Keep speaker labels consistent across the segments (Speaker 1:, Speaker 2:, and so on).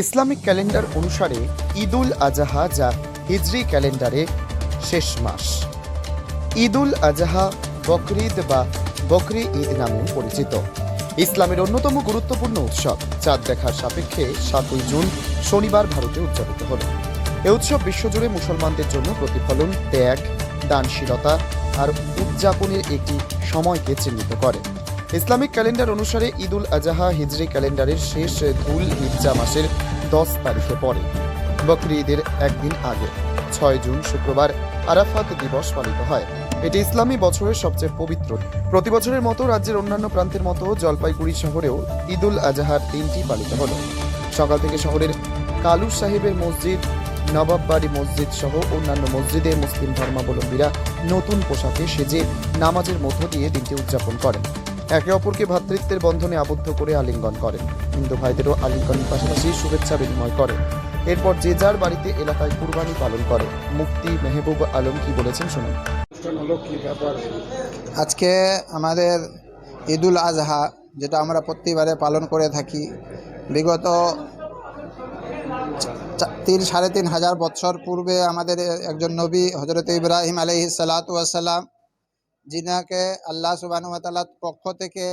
Speaker 1: Islamic calendar অনুসারে ঈদুল আজাহা যা হিজরি ক্যালেন্ডারে শেষ মাস। ঈদুল আজাহা বকরিদ বা বকরি ঈদ নামেও পরিচিত। ইসলামের অন্যতম গুরুত্বপূর্ণ উৎসব। চাঁদ দেখার সাপেক্ষে সাতই জুন শনিবার ভারতে উদযাপিত হল। এ উৎসব বিশ্বজুড়ে মুসলমানদের জন্য প্রতিফলন, ত্যাগ, দানশীলতা আর উদযাপনের একটি সময়কে চিহ্নিত করে। ইসলামিক ক্যালেন্ডার অনুসারে ঈদুল আজাহা হিজরি ক্যালেন্ডারের শেষ দুল হিজ্জা মাসের দশ তারিখে পড়ে। বকরি ঈদের একদিন আগে, ছয় জুন শুক্রবার আরাফাত দিবস পালিত হয়। এটি ইসলামী বছরের সবচেয়ে পবিত্র। প্রতি বছরের মতো রাজ্যের অন্যান্য প্রান্তের মতো জলপাইগুড়ি শহরেও ঈদুল আজাহার দিনটি পালিত হলো। সকাল থেকে শহরের কালু সাহেবের মসজিদ, নবাববাড়ি মসজিদ সহ অন্যান্য মসজিদে মুসলিম ধর্মাবলম্বীরা নতুন পোশাকে সেজে নামাজের মধ্য দিয়ে দিনটি উদযাপন করেন। একে অপরকে ভ্রাতৃত্বের বন্ধনে আবদ্ধ করে আলিঙ্গন করেন। হিন্দু ভাইদেরও আলিঙ্গনের পাশাপাশি শুভেচ্ছা বিনিময় করে এরপর যে যার বাড়িতে এলাকায় কুরবানি পালন করে মুক্তি মেহবুব আলম কি বলেছেন শুনুন।
Speaker 2: আজকে আমাদের ঈদুল আজহা যেটা আমরা প্রতিবারে পালন করে থাকি বিগত তিন সাড়ে তিন হাজার বৎসর পূর্বে আমাদের একজন নবী হজরত ইব্রাহিম আলহি সালাতাম যিনাকে আল্লাহ সুবাহতালার পক্ষ থেকে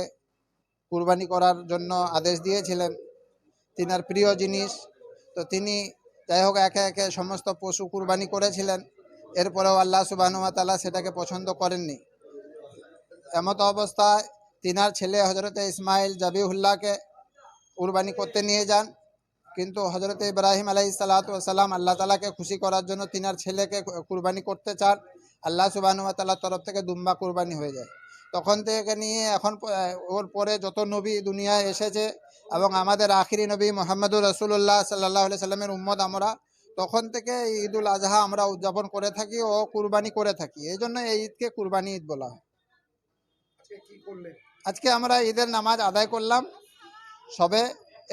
Speaker 2: কুরবানি করার জন্য আদেশ দিয়েছিলেন। তিনার প্রিয় জিনিস। তো তিনি যাই হোক, একে একে সমস্ত পশু কুরবানি করেছিলেন। এরপরেও আল্লাহ সুবাহতাল্লাহ সেটাকে পছন্দ করেননি। এমত অবস্থায় তিনার ছেলে হজরতে ইসমাইল জাবিউল্লাহকে কুরবানি করতে নিয়ে যান। কিন্তু হজরত ইব্রাহিম আলাইহি সালাম আল্লাহ তালাকে খুশি করার জন্য তিনার ছেলেকে কুরবানি করতে চান। আল্লাহ সুবাহতাল্লাহর তরফ থেকে দুম্বা কুরবানি হয়ে যায়। তখন থেকে নিয়ে এখন ওর পরে যত নবী দুনিয়ায় এসেছে এবং আমাদের আখিরি নবী মোহাম্মদুর রসুল্লাহ সাল্লাহ সাল্লামের উম্মদ আমরা তখন থেকে ঈদুল আজহা আমরা উদযাপন করে থাকি ও কুরবানি করে থাকি। এই জন্য এই ঈদকে কুরবানি ঈদ বলা হয়। আজকে আমরা ঈদের নামাজ আদায় করলাম। সবে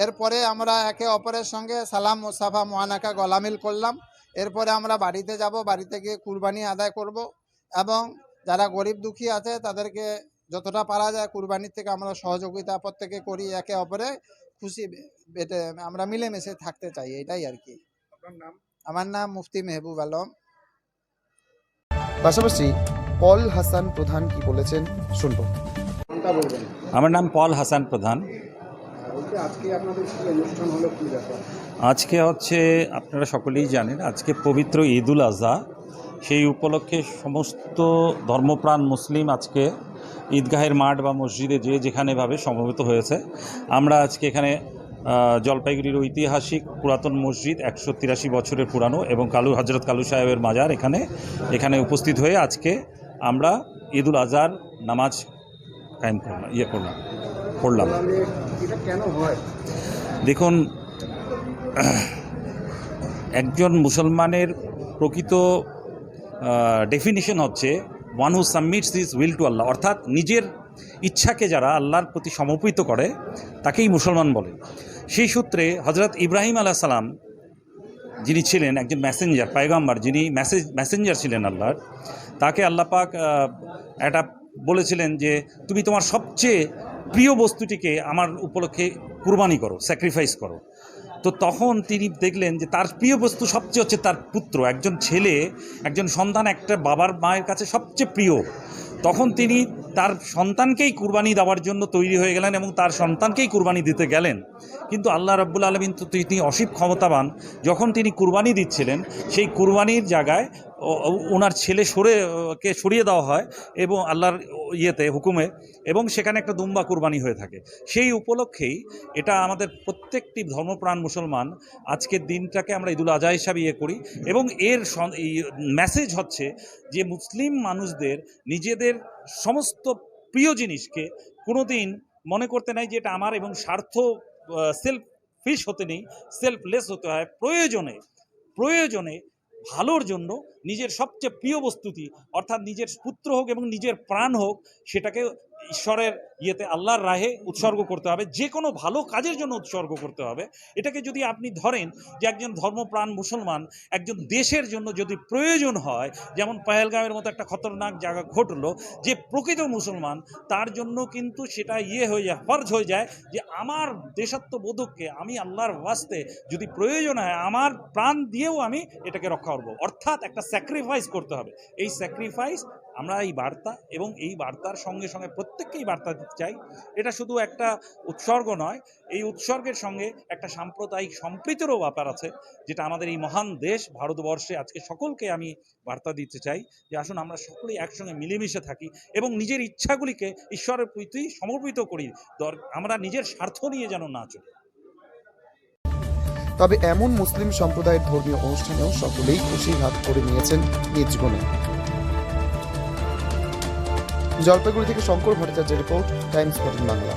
Speaker 2: এরপরে আমরা একে অপরের সঙ্গে সালাম মুসাফা মোয়ানাকা গলামিল করলাম। এরপরে আমরা বাড়িতে যাব বাড়িতে গিয়ে কুরবানি আদায় করব এবং যারা গরিব দুঃখী আছে তাদেরকে যতটা পারা যায় কুরবানির থেকে আমরা সহযোগিতা প্রত্যেকে করি একে অপরে খুশি বেটে আমরা মিলেমিশে থাকতে চাই এটাই আর কি। আমার নাম মুফতি মেহবুব আলম।
Speaker 1: পাশাপাশি পল হাসান প্রধান কি বলেছেন শুনব।
Speaker 3: আমার নাম পল হাসান প্রধান।
Speaker 2: আজকে
Speaker 3: হচ্ছে, আপনারা সকলেই জানেন, আজকে পবিত্র ঈদুল আজহা। সেই উপলক্ষে সমস্ত ধর্মপ্রাণ মুসলিম আজকে ঈদগাহের মাঠ বা মসজিদে যে যেখানেভাবে সমবেত হয়েছে। আমরা আজকে এখানে জলপাইগুড়ির ঐতিহাসিক পুরাতন মসজিদ, একশো তিরাশি বছরের পুরানো এবং কালু হজরত কালু সাহেবের মাজার এখানে এখানে উপস্থিত হয়ে আজকে আমরা ঈদুল আজহার নামাজ কায়েম করলাম ইয়ে করলাম। পড়লাম।
Speaker 2: এটা
Speaker 3: দেখুন, একজন মুসলমানের প্রকৃত ডেফিনিশন হচ্ছে one who submits his will to Allah অর্থাৎ নিজের ইচ্ছাকে যারা আল্লাহর প্রতি সমর্পিত করে, তাকেই মুসলমান বলে। সেই সূত্রে হজরত ইব্রাহিম আলাহ সালাম, যিনি ছিলেন একজন মেসেঞ্জার পায়গাম্বার, যিনি মেসেজ মেসেঞ্জার ছিলেন আল্লাহর, তাকে আল্লাহ পাক একটা বলেছিলেন যে, তুমি তোমার সবচেয়ে প্রিয় বস্তুটিকে আমার উপলক্ষে কুরবানি করো স্যাক্রিফাইস করো। তো তখন তিনি দেখলেন যে তার প্রিয় বস্তু সবচেয়ে হচ্ছে তার পুত্র, একজন ছেলে, একজন সন্তান, একটা বাবার মায়ের কাছে সবচেয়ে প্রিয়। তখন তিনি তার সন্তানকেই কুরবানি দেওয়ার জন্য তৈরি হয়ে গেলেন এবং তার সন্তানকেই কুরবানি দিতে গেলেন। কিন্তু আল্লাহ রব্বুল আলমিন তো তিনি অসীম ক্ষমতাবান। যখন তিনি কুরবানি দিচ্ছিলেন, সেই কুরবানির জায়গায় ওনার ছেলে সরে কে সরিয়ে দেওয়া হয় এবং আল্লাহর ইয়েতে, হুকুমে এবং সেখানে একটা দুম্বা কুরবানি হয়ে থাকে। সেই উপলক্ষেই এটা আমাদের প্রত্যেকটি ধর্মপ্রাণ মুসলমান আজকের দিনটাকে আমরা ঈদুল আজহা হিসাবে ইয়ে করি এবং এর মেসেজ হচ্ছে যে মুসলিম মানুষদের নিজেদের সমস্ত প্রিয় জিনিসকে কোনো দিন মনে করতে নাই যে এটা আমার এবং স্বার্থ সেলফ ফিশ হতে নেই সেলফলেস হতে হয়। প্রয়োজনে প্রয়োজনে ভালোর জন্য নিজের সবচেয়ে প্রিয় বস্তুটি, অর্থাৎ নিজের পুত্র হোক এবং নিজের প্রাণ হোক, সেটাকে ঈশ্বরের ইয়েতে আল্লাহর রাহে উৎসর্গ করতে হবে, যে কোনো ভালো কাজের জন্য উৎসর্গ করতে হবে। এটাকে যদি আপনি ধরেন যে একজন ধর্মপ্রাণ মুসলমান একজন দেশের জন্য যদি প্রয়োজন হয়, যেমন পহেলগাঁওয়ের মতো একটা খতরনাক জায়গা ঘটলো যে প্রকৃত মুসলমান, তার জন্য কিন্তু সেটা ইয়ে হয়ে যায়, ফর্জ হয়ে যায় যে আমার দেশাত্মবোধককে আমি আল্লাহর ওয়াস্তে যদি প্রয়োজন হয়, আমার প্রাণ দিয়েও আমি এটাকে রক্ষা করব। অর্থাৎ একটা স্যাক্রিফাইস করতে হবে। এই স্যাক্রিফাইস আমরা এই বার্তা এবং এই বার্তার সঙ্গে সঙ্গে প্রত্যেককেই বার্তা দিতে চাই। এটা শুধু একটা উৎসর্গ নয়, এই উৎসর্গের সঙ্গে একটা সাম্প্রদায়িক সম্প্রীতিরও ব্যাপার আছে, যেটা আমাদের এই মহান দেশ ভারতবর্ষে আজকে সকলকে আমি বার্তা দিতে চাই যে আসুন আমরা সকলেই একসঙ্গে মিলেমিশে থাকি এবং নিজের ইচ্ছাগুলিকে ঈশ্বরের প্রতি সমর্পিত করি। আমরা নিজের স্বার্থ নিয়ে যেন না চলি।
Speaker 1: তবে এমন মুসলিম সম্প্রদায়ের ধর্মীয় অনুষ্ঠানেও সকলেই খুশি ভাগ করে নিয়েছেন নিজ গুণে জলপাইগুড়ি থেকে শঙ্কর ভট্টাচার্যের রিপোর্ট, টাইমস ফোর্টিন বাংলা।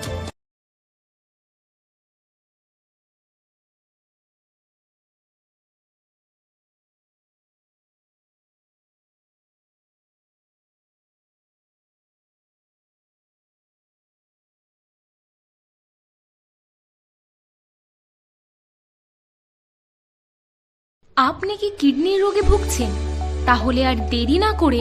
Speaker 4: আপনি কি কিডনির রোগে ভুগছেন? তাহলে আর দেরি না করে